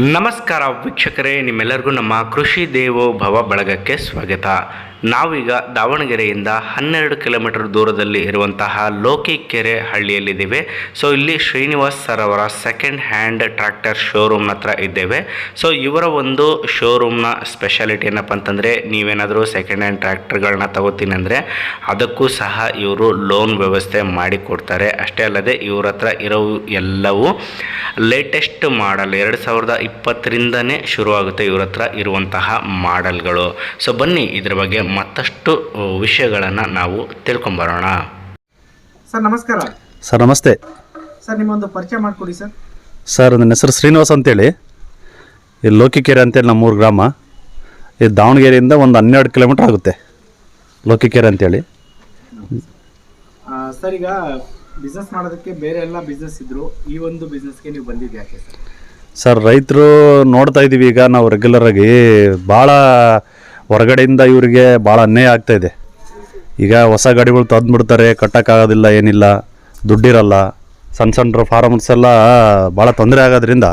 ನಮಸ್ಕಾರ ವೀಕ್ಷಕರೇ, ನಿಮ್ಮೆಲ್ಲರಿಗೂ ನಮ್ಮ ಕೃಷಿ ದೇವೋಭವ ಬಳಗಕ್ಕೆ ಸ್ವಾಗತ. ನಾವೀಗ ದಾವಣಗೆರೆಯಿಂದ ಹನ್ನೆರಡು ಕಿಲೋಮೀಟರ್ ದೂರದಲ್ಲಿ ಇರುವಂತಹ ಲೋಕಿಕೆರೆ ಹಳ್ಳಿಯಲ್ಲಿದ್ದೇವೆ. ಸೊ ಇಲ್ಲಿ ಶ್ರೀನಿವಾಸ್ ಸರ್ ಅವರ ಸೆಕೆಂಡ್ ಹ್ಯಾಂಡ್ ಟ್ರ್ಯಾಕ್ಟರ್ ಶೋರೂಮ್ನ ಹತ್ರ ಇದ್ದೇವೆ. ಸೊ ಇವರ ಒಂದು ಶೋರೂಮ್ನ ಸ್ಪೆಷಾಲಿಟಿ ಏನಪ್ಪ ಅಂತಂದರೆ, ನೀವೇನಾದರೂ ಸೆಕೆಂಡ್ ಹ್ಯಾಂಡ್ ಟ್ರ್ಯಾಕ್ಟರ್ಗಳನ್ನ ತಗೋತೀನಿ ಅಂದರೆ, ಅದಕ್ಕೂ ಸಹ ಇವರು ಲೋನ್ ವ್ಯವಸ್ಥೆ ಮಾಡಿಕೊಡ್ತಾರೆ ಅಷ್ಟೇ ಅಲ್ಲದೆ ಇವ್ರ ಹತ್ರ ಇರೋ ಎಲ್ಲವೂ ಲೇಟೆಸ್ಟ್ ಮಾಡಲ್ ಎರಡು ಸಾವಿರದ ಇಪ್ಪತ್ತರಿಂದನೇ ಶುರುವಾಗುತ್ತೆ ಇವ್ರ ಹತ್ರ ಇರುವಂತಹ ಮಾಡಲ್ಗಳು. ಸೊ ಬನ್ನಿ ಇದ್ರ ಬಗ್ಗೆ ಮತ್ತಷ್ಟು ವಿಷಯಗಳನ್ನು ನಾವು ತಿಳ್ಕೊಂಬರೋಣ. ಸರ್ ನಮಸ್ಕಾರ. ಸರ್ ನಮಸ್ತೆ. ಸರ್ ನಿಮ್ಮೊಂದು ಪರಿಚಯ ಮಾಡಿಕೊಡಿ ಸರ್. ಸರ್ ನನ್ನ ಹೆಸರು ಶ್ರೀನಿವಾಸ್ ಅಂತೇಳಿ. ಈ ಲೋಕಿಕೆರೆ ಅಂತೇಳಿ ನಮ್ಮೂರು ಗ್ರಾಮ. ಇದು ದಾವಣಗೆರೆಯಿಂದ ಒಂದು ಹನ್ನೆರಡು ಕಿಲೋಮೀಟರ್ ಆಗುತ್ತೆ ಲೋಕಿಕೆರೆ ಅಂತೇಳಿ. ಸರ್ ಈಗ ಬಿಸ್ನೆಸ್ ಮಾಡೋದಕ್ಕೆ ಬೇರೆ ಎಲ್ಲ ಬಿಸ್ನೆಸ್ ಇದ್ರು. ಈ ಒಂದು ಬಿಸ್ನೆಸ್ಗೆ ನೀವು ಬಂದಿದ್ದು ಯಾಕೆ ಸರ್? ಸರ್ ರೈತರು ನೋಡ್ತಾ ಇದ್ದೀವಿ ಈಗ ನಾವು ರೆಗ್ಯುಲರಾಗಿ ಭಾಳ ಹೊರಗಡೆಯಿಂದ ಇವರಿಗೆ ಭಾಳ ಅನ್ಯಾಯ ಆಗ್ತಾ ಇದೆ. ಈಗ ಹೊಸ ಗಾಡಿಗಳು ತಂದ್ಬಿಡ್ತಾರೆ ಕಟ್ಟೋಕ್ಕಾಗೋದಿಲ್ಲ ಏನಿಲ್ಲ ದುಡ್ಡಿರಲ್ಲ. ಸಣ್ಣ ಸಣ್ಣ ಫಾರ್ಮರ್ಸ್ ಎಲ್ಲ ಭಾಳ ತೊಂದರೆ ಆಗೋದ್ರಿಂದ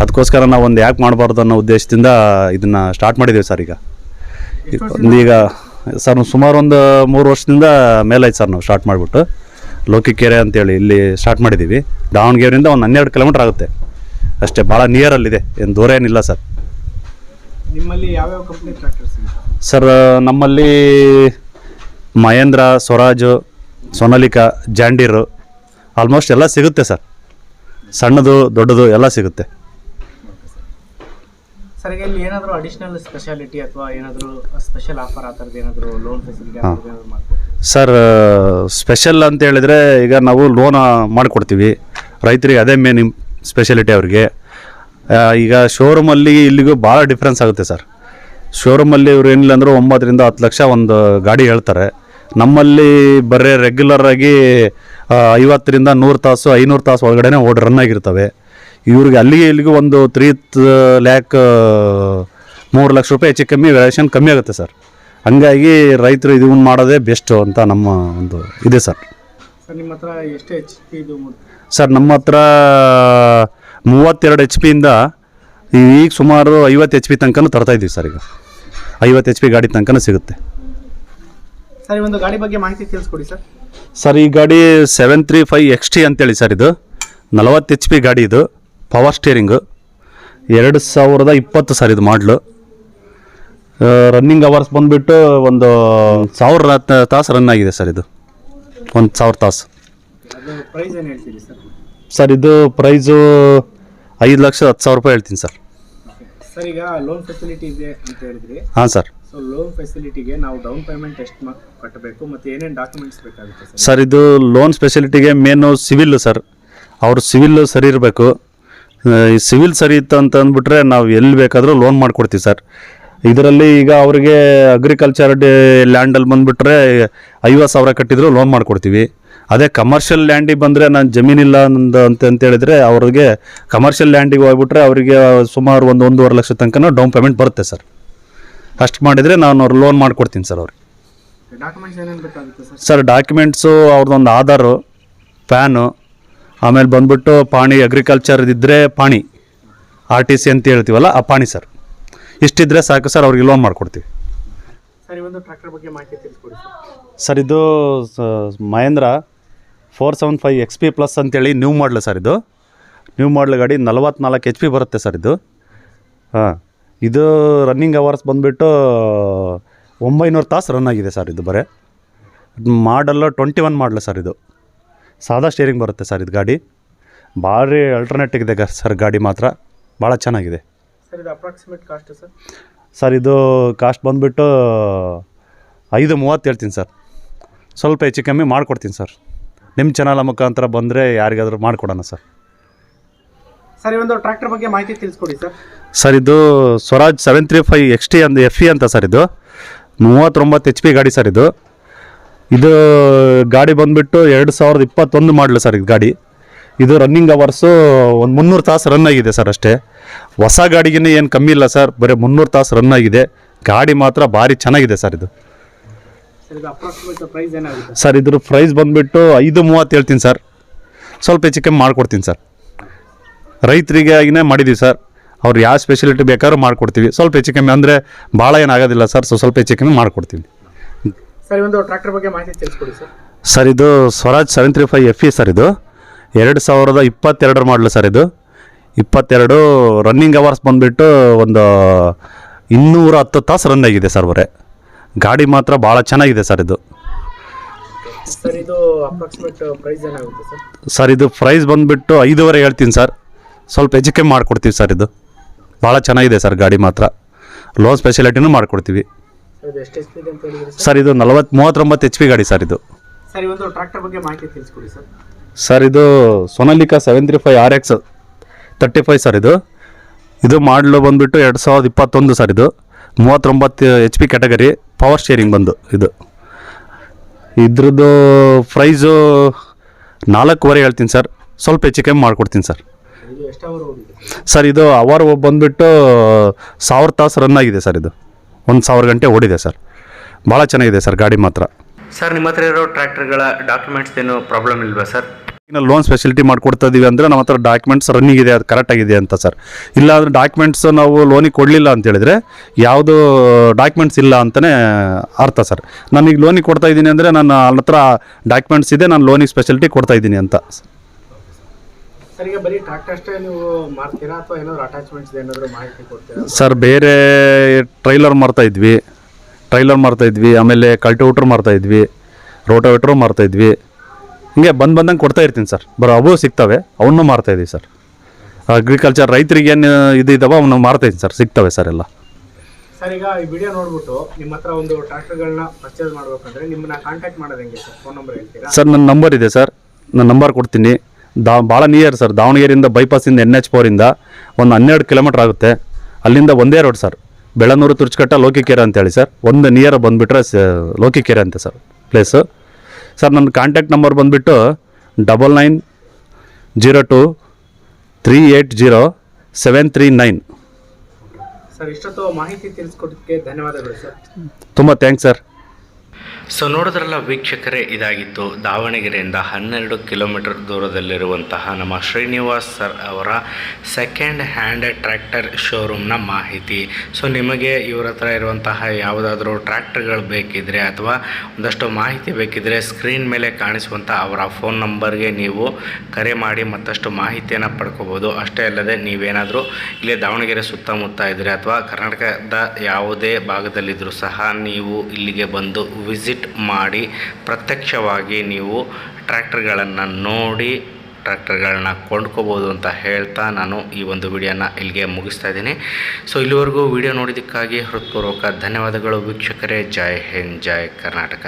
ಅದಕ್ಕೋಸ್ಕರ ನಾವು ಒಂದು ಯಾಕೆ ಮಾಡಬಾರ್ದು ಅನ್ನೋ ಉದ್ದೇಶದಿಂದ ಇದನ್ನು ಸ್ಟಾರ್ಟ್ ಮಾಡಿದ್ದೀವಿ ಸರ್ ಈಗ. ಈಗ ಸರ್ ಸುಮಾರು ಒಂದು ಮೂರು ವರ್ಷದಿಂದ ಮೇಲಾಯ್ತು ಸರ್ ನಾವು ಸ್ಟಾರ್ಟ್ ಮಾಡಿಬಿಟ್ಟು. ಲೋಕಿಕೆರೆ ಅಂತೇಳಿ ಇಲ್ಲಿ ಸ್ಟಾರ್ಟ್ ಮಾಡಿದ್ದೀವಿ ದಾವಣಗೆರೆಯಿಂದ ಒಂದು ಹನ್ನೆರಡು ಕಿಲೋಮೀಟ್ರ್ ಆಗುತ್ತೆ. ಅಷ್ಟೇ ಭಾಳ ನಿಯರಲ್ಲಿದೆ ಏನು ದೂರ ಏನಿಲ್ಲ ಸರ್. ನಿಮ್ಮಲ್ಲಿ ಯಾವ್ಯಾವ ಕಂಪ್ನಿ ಟ್ರ್ಯಾಕ್ಟರ್ ಸಿಗುತ್ತೆ ಸರ್ ನಮ್ಮಲ್ಲಿ Mahindra Swaraj Sonalika John Deere almost ಎಲ್ಲ ಸಿಗುತ್ತೆ ಸರ್. ಸಣ್ಣದು ದೊಡ್ಡದು ಎಲ್ಲ ಸಿಗುತ್ತೆ. ಸರ್ ಈಗ ಇಲ್ಲಿ ಏನಾದರೂ ಅಡಿಷನಲ್ ಸ್ಪೆಷಾಲಿಟಿ ಅಥವಾ ಏನಾದರೂ ಸ್ಪೆಷಲ್ ಆಫರ್ ಆ ಥರದ್ದು ಏನಾದರೂ ಲೋನ್ ಫೆಸಿಲಿಟಿ ಏನಾದರೂ ಮಾಡ್ಕೊಡ್ತೀವಿ ಸರ್ ಸ್ಪೆಷಲ್ ಅಂತ ಹೇಳಿದ್ರೆ ಈಗ ನಾವು ಲೋನ್ ಮಾಡಿಕೊಡ್ತೀವಿ. ರೈತರಿಗೆ ಅದೇ ಮೇನ್ ಸ್ಪೆಷಾಲಿಟಿ ಅವ್ರಿಗೆ. ಈಗ ಶೋರೂಮಲ್ಲಿ ಇಲ್ಲಿಗೂ ಭಾಳ ಡಿಫ್ರೆನ್ಸ್ ಆಗುತ್ತೆ ಸರ್ ಶೋರೂಮಲ್ಲಿ ಇವ್ರು ಏನಿಲ್ಲ ಅಂದರೂ ಒಂಬತ್ತರಿಂದ ಹತ್ತು ಲಕ್ಷ ಒಂದು ಗಾಡಿ ಹೇಳ್ತಾರೆ. ನಮ್ಮಲ್ಲಿ ಬರೀ ರೆಗ್ಯುಲರ್ ಆಗಿ ಆ, ಐವತ್ತರಿಂದ ನೂರು ತಾಸು ಐನೂರು ತಾಸು ಒಳಗಡೆ ಓಡ್ ರನ್ ಆಗಿರ್ತವೆ. ಇವ್ರಿಗೆ ಅಲ್ಲಿಗೆ ಇಲ್ಲಿಗೂ ಒಂದು ತ್ರೀ ಲ್ಯಾಕ್ ಮೂರು ಲಕ್ಷ ರೂಪಾಯಿ ಹೆಚ್ಚು ಕಮ್ಮಿ ವ್ಯಾಲ್ಯೂಷನ್ ಕಮ್ಮಿ ಆಗುತ್ತೆ ಸರ್ ಹಂಗಾಗಿ ರೈತರು ಇದನ್ನು ಮಾಡೋದೇ ಬೆಸ್ಟು ಅಂತ ನಮ್ಮ ಒಂದು ಇದೆ ಸರ್ ನಿಮ್ಮ ಹತ್ರ ಎಷ್ಟು ಹೆಚ್ಚು ಇದು ಸರ್ ನಮ್ಮ ಹತ್ರ ಮೂವತ್ತೆರಡು ಎಚ್ ಪಿಯಿಂದ ಈಗ ಸುಮಾರು ಐವತ್ತು ಎಚ್ ಪಿ ತನಕನೂ ತರ್ತಾ ಇದ್ದೀವಿ ಸರ್ ಈಗ. ಐವತ್ತು ಎಚ್ ಪಿ ಗಾಡಿ ತನಕನೂ ಸಿಗುತ್ತೆ. ಸರ್ ಈ ಒಂದು ಗಾಡಿ ಬಗ್ಗೆ ಮಾಹಿತಿ ತಿಳಿಸ್ಕೊಡಿ ಸರ್. ಸರ್ ಈ ಗಾಡಿ seven three five X T ಅಂತೇಳಿ ಸರ್ ಇದು. ನಲವತ್ತು ಎಚ್ ಪಿ ಗಾಡಿ ಇದು. ಪವರ್ ಸ್ಟೇರಿಂಗು ಎರಡು ಸಾವಿರದ ಇಪ್ಪತ್ತು ಸರ್ ಇದು ಮಾಡಲು ರನ್ನಿಂಗ್ ಅವರ್ಸ್ ಬಂದುಬಿಟ್ಟು ಒಂದು ಸಾವಿರ ತಾಸು ರನ್ ಆಗಿದೆ ಸರ್ ಇದು. ಒಂದು ಸಾವಿರ ತಾಸು. ಪ್ರೈಸ್ ಏನು ಹೇಳ್ತೀರಿ ಸರ್ ಸರ್ ಇದು ಪ್ರೈಸು ಐದು ಲಕ್ಷ ಹತ್ತು ಸಾವಿರ ರೂಪಾಯಿ ಹೇಳ್ತೀನಿ ಸರ್ ಸರ್ ಈಗ ಲೋನ್ ಫೆಸಿಲಿಟಿ ಇದೆ ಅಂತ ಹೇಳಿದ್ರಿ. ಹಾಂ ಸರ್ ಸೊ ಲೋನ್ ಫೆಸಿಲಿಟಿಗೆ ನಾವು ಡೌನ್ ಪೇಮೆಂಟ್ ಎಷ್ಟು ಕಟ್ಟಬೇಕು ಮತ್ತು ಏನೇನು ಡಾಕ್ಯುಮೆಂಟ್ಸ್ ಬೇಕಾಗುತ್ತೆ ಸರ್ ಸರ್ ಇದು ಲೋನ್ ಫೆಸಿಲಿಟಿಗೆ ಮೇನು ಸಿವಿಲ್ ಸರ್ ಅವ್ರ ಸಿವಿಲ್ ಸರಿ ಇರಬೇಕು. ಈ ಸಿವಿಲ್ ಸರಿ ಇತ್ತು ಅಂತ ಅಂದ್ಬಿಟ್ರೆ ನಾವು ಎಲ್ಲಿ ಬೇಕಾದರೂ ಲೋನ್ ಮಾಡಿಕೊಡ್ತೀವಿ ಸರ್ ಇದರಲ್ಲಿ ಈಗ ಅವರಿಗೆ ಅಗ್ರಿಕಲ್ಚರ್ ಡೇ ಲ್ಯಾಂಡಲ್ಲಿ ಬಂದುಬಿಟ್ರೆ ಐವತ್ತು ಸಾವಿರ ಕಟ್ಟಿದ್ರು ಲೋನ್ ಮಾಡಿಕೊಡ್ತೀವಿ. ಅದೇ ಕಮರ್ಷಿಯಲ್ ಲ್ಯಾಂಡಿಗೆ ಬಂದರೆ ನಾನು ಜಮೀನಿಲ್ಲ ನಂದು ಅಂತ ಅಂತ ಹೇಳಿದ್ರೆ ಅವ್ರಿಗೆ ಕಮರ್ಷಿಯಲ್ ಲ್ಯಾಂಡಿಗೆ ಹೋಗ್ಬಿಟ್ರೆ ಅವರಿಗೆ ಸುಮಾರು ಒಂದು ಒಂದೂವರೆ ಲಕ್ಷ ತನಕ ಡೌನ್ ಪೇಮೆಂಟ್ ಬರುತ್ತೆ ಸರ್. ಅಷ್ಟು ಮಾಡಿದರೆ ನಾನು ಅವ್ರು ಲೋನ್ ಮಾಡಿಕೊಡ್ತೀನಿ ಸರ್ ಅವ್ರಿಗೆ. ಡಾಕ್ಯುಮೆಂಟ್ಸ್ ಏನೇನು ಬೇಕಾಗುತ್ತೆ ಸರ್? ಸರ್ ಡಾಕ್ಯುಮೆಂಟ್ಸು ಅವ್ರದ್ದೊಂದು ಆಧಾರು ಪ್ಯಾನು ಆಮೇಲೆ ಬಂದ್ಬಿಟ್ಟು ಪಾಣಿ ಅಗ್ರಿಕಲ್ಚರ್ ಇದ್ದರೆ ಪಾಣಿ ಆರ್ ಟಿ ಸಿ ಅಂತ ಹೇಳ್ತೀವಲ್ಲ ಆ ಪಾಣಿ ಸರ್. ಇಷ್ಟಿದ್ರೆ ಸಾಕು ಸರ್ ಅವ್ರಿಗೆ ಲೋನ್ ಮಾಡಿಕೊಡ್ತೀವಿ. ಸರ್ ಈ ಒಂದು ಟ್ರ್ಯಾಕ್ಟರ್ ಬಗ್ಗೆ ಮಾಹಿತಿ ತಿಳಿಸ್ಕೊಡಿ ಸರ್. ಸರ್ ಇದು Mahindra four seven five X P plus ಅಂತೇಳಿ ನ್ಯೂ ಮಾಡಲ್ ಸರ್ ಇದು. ನ್ಯೂ ಮಾಡಲ್ ಗಾಡಿ ನಲವತ್ನಾಲ್ಕು ಎಚ್ ಪಿ ಬರುತ್ತೆ ಸರ್ ಇದು. ಹಾಂ ಇದು ರನ್ನಿಂಗ್ ಅವರ್ಸ್ ಬಂದುಬಿಟ್ಟು ಒಂಬೈನೂರು ತಾಸು ರನ್ ಆಗಿದೆ ಸರ್ ಇದು ಬರೀ. ಮಾಡಲ್ಲ ಟ್ವೆಂಟಿ ಒನ್ ಮಾಡಲ್ ಸರ್ ಇದು. ಸಾದಾ ಸ್ಟೇರಿಂಗ್ ಬರುತ್ತೆ ಸರ್ ಇದು ಗಾಡಿ. ಭಾರಿ ಅಲ್ಟರ್ನೇಟ್ ಇದೆ ಸರ್ ಗಾಡಿ ಮಾತ್ರ. ಭಾಳ ಚೆನ್ನಾಗಿದೆ. ಸರ್ ಇದು ಅಪ್ರಾಕ್ಸಿಮೇಟ್ ಕಾಸ್ಟ್ ಸರ್? ಸರ್ ಇದು ಕಾಸ್ಟ್ ಬಂದುಬಿಟ್ಟು ಐದು ಮೂವತ್ತು ಹೇಳ್ತೀನಿ ಸರ್. ಸ್ವಲ್ಪ ಹೆಚ್ಚು ಕಮ್ಮಿ ಮಾಡಿಕೊಡ್ತೀನಿ ಸರ್. ನಿಮ್ಮ ಚಾನಲ್ ಮುಖಾಂತರ ಬಂದರೆ ಯಾರಿಗಾದರೂ ಮಾಡಿಕೊಡೋಣ ಸರ್. ಸರ್ ಈ ಒಂದು ಟ್ರ್ಯಾಕ್ಟರ್ ಬಗ್ಗೆ ಮಾಹಿತಿ ತಿಳಿಸ್ಕೊಡಿ ಸರ್. ಸರ್ ಇದು Swaraj seven three five X T and F E ಅಂತ ಸರ್ ಇದು. ಮೂವತ್ತೊಂಬತ್ತು ಎಚ್ ಪಿ ಗಾಡಿ ಸರ್ ಇದು. ಇದು ಗಾಡಿ ಬಂದುಬಿಟ್ಟು ಎರಡು ಸಾವಿರದ ಇಪ್ಪತ್ತೊಂದು ಮಾಡಲು ಸರ್ ಇದು ಗಾಡಿ. ಇದು ರನ್ನಿಂಗ್ ಅವರ್ಸು ಒಂದು ಮುನ್ನೂರು ತಾಸು ರನ್ ಆಗಿದೆ ಸರ್ ಅಷ್ಟೇ. ಹೊಸ ಗಾಡಿಗೇ ಏನು ಕಮ್ಮಿ ಇಲ್ಲ ಸರ್ ಬರೀ ಮುನ್ನೂರು ತಾಸು ರನ್ ಆಗಿದೆ. ಗಾಡಿ ಮಾತ್ರ ಭಾರಿ ಚೆನ್ನಾಗಿದೆ ಸರ್ ಇದು. ಸರ್ ಇದ್ರ ಪ್ರೈಸ್ ಬಂದುಬಿಟ್ಟು ಐದು ಮೂವತ್ತು ಹೇಳ್ತೀನಿ ಸರ್ ಸ್ವಲ್ಪ ಹೆಚ್ಚು ಕಮ್ಮಿ ಮಾಡಿಕೊಡ್ತೀನಿ ಸರ್ ರೈತರಿಗಾಗಿನೇ ಮಾಡಿದ್ದೀವಿ ಸರ್ ಅವ್ರು ಯಾವ ಸ್ಪೆಷಲಿಟಿ ಬೇಕಾದ್ರೂ ಮಾಡಿಕೊಡ್ತೀವಿ. ಸ್ವಲ್ಪ ಹೆಚ್ಚು ಕಮ್ಮಿ ಅಂದರೆ ಭಾಳ ಏನಾಗೋದಿಲ್ಲ ಸರ್ ಸೊ ಸ್ವಲ್ಪ ಹೆಚ್ಚು ಕಮ್ಮಿ ಮಾಡಿಕೊಡ್ತೀನಿ. ಸರ್ ಒಂದು ಟ್ರ್ಯಾಕ್ಟರ್ ಬಗ್ಗೆ ಮಾಹಿತಿ ತಿಳಿಸ್ಕೊಡಿ ಸರ್ ಸರ್ ಇದು Swaraj seven three five F E sir ಇದು. ಎರಡು ಸಾವಿರದ ಇಪ್ಪತ್ತೆರಡರ ಮಾಡಲು ಸರ್ ಇದು. ಇಪ್ಪತ್ತೆರಡು ರನ್ನಿಂಗ್ ಅವರ್ಸ್ ಬಂದುಬಿಟ್ಟು ಒಂದು ಇನ್ನೂರ ಹತ್ತು ತಾಸು ರನ್ ಆಗಿದೆ ಸರ್ ಬರೇ ಗಾಡಿ ಮಾತ್ರ ಭಾಳ ಚೆನ್ನಾಗಿದೆ ಸರ್ ಇದು. ಸರ್ ಇದು ಅಪ್ರಾಕ್ಸಿಮೇಟ್ ಪ್ರೈಸ್ ಏನಾಗುತ್ತೆ ಸರ್? ಸರ್ ಇದು ಪ್ರೈಸ್ ಬಂದುಬಿಟ್ಟು ಐದೂವರೆ ಹೇಳ್ತೀನಿ ಸರ್. ಸ್ವಲ್ಪ ಕಮ್ಮಿ ಮಾಡಿಕೊಡ್ತೀವಿ ಸರ್ ಇದು. ಭಾಳ ಚೆನ್ನಾಗಿದೆ ಸರ್ ಗಾಡಿ ಮಾತ್ರ. ಲೋನ್ ಸ್ಪೆಷಾಲಿಟಿನೂ ಮಾಡಿಕೊಡ್ತೀವಿ. ಸರ್ ಇದು ಎಷ್ಟು ಎಚ್ ಪಿ ಅಂತ ಹೇಳಿದ್ರಿ ಸರ್? ಸರ್ ಇದು ನಲವತ್ತು ಮೂವತ್ತೊಂಬತ್ತು ಎಚ್ ಪಿ ಗಾಡಿ ಸರ್ ಇದು. ಸರ್ ಈ ಒಂದು ಟ್ರ್ಯಾಕ್ಟರ್ ಬಗ್ಗೆ ಮಾಹಿತಿ ತಿಳಿಸ್ಕೊಡಿ ಸರ್. ಸರ್ ಇದು Sonalika seven three five R X thirty five sir ಇದು. ಇದು ಮಾಡಲು ಬಂದುಬಿಟ್ಟು ಎರಡು ಸಾವಿರದ ಇಪ್ಪತ್ತೊಂದು ಸರ್ ಇದು. ಮೂವತ್ತೊಂಬತ್ತು H P category power steering ಬಂದು ಇದು. ಇದ್ರದ್ದು ಪ್ರೈಸು ನಾಲ್ಕೂವರೆ ಹೇಳ್ತೀನಿ ಸರ್ ಸ್ವಲ್ಪ ಹೆಚ್ಚು ಕಮ್ಮಿ ಮಾಡಿಕೊಡ್ತೀನಿ ಸರ್ ಸರ್ ಇದು ಅವರ್ ಬಂದುಬಿಟ್ಟು ಸಾವಿರ ತಾಸು ರನ್ ಆಗಿದೆ ಸರ್ ಇದು. ಒಂದು ಸಾವಿರ ಗಂಟೆ ಓಡಿದೆ ಸರ್ ಭಾಳ ಚೆನ್ನಾಗಿದೆ ಸರ್ ಗಾಡಿ ಮಾತ್ರ. ಸರ್ ನಿಮ್ಮ ಹತ್ರ ಇರೋ ಟ್ರ್ಯಾಕ್ಟರ್ಗಳ ಡಾಕ್ಯುಮೆಂಟ್ಸ್ ಏನು ಪ್ರಾಬ್ಲಮ್ ಇಲ್ವಾ ಸರ್ ಲೋನ್ ಸ್ಪೆಷಲಿಟಿ ಮಾಡ್ಕೊಡ್ತಾ ಇದೀವಿ ಅಂದರೆ ನಮ್ಮ ಹತ್ರ ಡಾಕ್ಯುಮೆಂಟ್ಸ್ ರನ್ನಿಂಗ್ ಇದೆ ಅದು ಕರೆಕ್ಟ್ ಆಗಿದೆ ಅಂತ ಸರ್ ಇಲ್ಲ ಅಂದರೆ ಡಾಕ್ಯುಮೆಂಟ್ಸ್ ನಾವು ಲೋನಿಗೆ ಕೊಡಲಿಲ್ಲ ಅಂತ ಹೇಳಿದ್ರೆ ಯಾವುದು ಡಾಕ್ಯುಮೆಂಟ್ಸ್ ಇಲ್ಲ ಅಂತಲೇ ಅರ್ಥ ಸರ್ ನಾನು ಈಗ ಲೋನಿಗೆ ಕೊಡ್ತಾ ಇದ್ದೀನಿ ಅಂದರೆ ನನ್ನ ನನ್ನ ಹತ್ರ ಡಾಕ್ಯುಮೆಂಟ್ಸ್ ಇದೆ ನಾನು ಲೋನಿಗೆ ಸ್ಪೆಷಲಿಟಿ ಕೊಡ್ತಾ ಇದ್ದೀನಿ ಅಂತ ಸರ್ ಬರೀ ಸರ್ ಟ್ರೈಲರ್ ಮಾರ್ತಾ ಇದ್ವಿ ಟ್ರೈಲರ್ ಮಾರ್ತಾ ಇದ್ವಿ ಆಮೇಲೆ ಕಲ್ಟಿವೇಟ್ರ್ ಮಾರ್ತಾ ಇದ್ವಿ ರೋಟೋವೇಟ್ರು ಮಾರ್ತಾ ಇದ್ವಿ ಹಿಂಗೆ ಬಂದು ಬಂದಂಗೆ ಕೊಡ್ತಾ ಇರ್ತೀನಿ ಸರ್. ಬರೋ ಅವು ಸಿಗ್ತವೆ ಅವನ್ನೂ ಮಾರ್ತಾ ಇದ್ದೀವಿ ಸರ್. ಅಗ್ರಿಕಲ್ಚರ್ ರೈತರಿಗೆ ಏನು ಇದು ಇದ್ದಾವೆ ಅವನ್ನ ಮಾರ್ತಾ ಇದ್ದೀನಿ ಸರ್ ಸಿಗ್ತವೆ ಸರ್ ಎಲ್ಲ. ಸರ್ ಈಗ ಈ ವಿಡಿಯೋ ನೋಡ್ಬಿಟ್ಟು ನಿಮ್ಮ ಹತ್ರ ಒಂದು ಟ್ರ್ಯಾಕ್ಟರ್ಗಳನ್ನ ಪರ್ಚೇಸ್ ಮಾಡ್ಬೇಕಂದ್ರೆ ನಿಮ್ಮನ್ನ ಕಾಂಟ್ಯಾಕ್ಟ್ ಮಾಡೋದು ಹೆಂಗೆ ಸರ್? ಫೋನ್ ನಂಬರ್ ಹೇಳ್ತೀರಾ? ಸರ್ ನನ್ನ ನಂಬರ್ ಇದೆ ಸರ್. ನನ್ನ ನಂಬರ್ ಕೊಡ್ತೀನಿ. ದಾ ಭಾಳ ನಿಯರ್ ಸರ್ ದಾವಣಗೆರೆಯಿಂದ ಬೈಪಾಸಿಂದ ಎನ್ ಎಚ್ ಫೋರಿಂದ ಒಂದು ಹನ್ನೆರಡು ಕಿಲೋಮೀಟ್ರ್ ಆಗುತ್ತೆ. ಅಲ್ಲಿಂದ ಒಂದೇ ರೋಡ್ ಸರ್. ಬೆಳನೂರು ತುರ್ಚಕಟ್ಟ ಲೋಕಿಕೆರೆ ಅಂತೇಳಿ ಸರ್. ಒಂದು ನಿಯರ್ ಬಂದುಬಿಟ್ರೆ ಸ ಲೋಕಿಕೆರೆ ಅಂತೆ ಸರ್ ಪ್ಲೇಸು ಸರ್ ನನ್ನ ಕಾಂಟ್ಯಾಕ್ಟ್ ನಂಬರ್ ಬಂದುಬಿಟ್ಟು double nine zero two three eight zero seven three nine sir ಇಷ್ಟೊತ್ತು ಮಾಹಿತಿ ತಿಳಿಸ್ಕೊಡೋದಕ್ಕೆ ಧನ್ಯವಾದಗಳು ಸರ್. ತುಂಬ ಥ್ಯಾಂಕ್ಸ್ ಸರ್. ಸೊ ನೋಡಿದ್ರಲ್ಲ ವೀಕ್ಷಕರೇ, ಇದಾಗಿತ್ತು ದಾವಣಗೆರೆಯಿಂದ ಹನ್ನೆರಡು ಕಿಲೋಮೀಟರ್ ದೂರದಲ್ಲಿರುವಂತಹ ನಮ್ಮ ಶ್ರೀನಿವಾಸ್ ಸರ್ ಅವರ ಸೆಕೆಂಡ್ ಹ್ಯಾಂಡ್ ಟ್ರ್ಯಾಕ್ಟರ್ ಶೋರೂಮ್ನ ಮಾಹಿತಿ. ಸೊ ನಿಮಗೆ ಇವರ ಹತ್ರ ಇರುವಂತಹ ಯಾವುದಾದ್ರೂ ಟ್ರ್ಯಾಕ್ಟರ್ಗಳು ಬೇಕಿದ್ರೆ ಅಥವಾ ಒಂದಷ್ಟು ಮಾಹಿತಿ ಬೇಕಿದ್ರೆ ಸ್ಕ್ರೀನ್ ಮೇಲೆ ಕಾಣಿಸುವಂಥ ಅವರ ಫೋನ್ ನಂಬರ್ಗೆ ನೀವು ಕರೆ ಮಾಡಿ ಮತ್ತಷ್ಟು ಮಾಹಿತಿಯನ್ನು ಪಡ್ಕೋಬೋದು. ಅಷ್ಟೇ ಅಲ್ಲದೆ ನೀವೇನಾದರೂ ಇಲ್ಲೇ ದಾವಣಗೆರೆ ಸುತ್ತಮುತ್ತ ಇದ್ದರೆ ಅಥವಾ ಕರ್ನಾಟಕದ ಯಾವುದೇ ಭಾಗದಲ್ಲಿದ್ದರೂ ಸಹ ನೀವು ಇಲ್ಲಿಗೆ ಬಂದು ವಿಸಿಟ್ ಮಾಡಿ ಪ್ರತ್ಯಕ್ಷವಾಗಿ ನೀವು ಟ್ರ್ಯಾಕ್ಟರ್ಗಳನ್ನು ನೋಡಿ ಟ್ರ್ಯಾಕ್ಟರ್ಗಳನ್ನ ಕೊಂಡ್ಕೋಬೋದು ಅಂತ ಹೇಳ್ತಾ ನಾನು ಈ ಒಂದು ವಿಡಿಯೋನ ಇಲ್ಲಿಗೆ ಮುಗಿಸ್ತಾ ಇದ್ದೀನಿ. ಸೊ ಇಲ್ಲಿವರೆಗೂ ವಿಡಿಯೋ ನೋಡಿದ್ದಕ್ಕಾಗಿ ಹೃತ್ಪೂರ್ವಕ ಧನ್ಯವಾದಗಳು ವೀಕ್ಷಕರೇ. ಜೈ ಹಿಂದ್, ಜೈ ಕರ್ನಾಟಕ.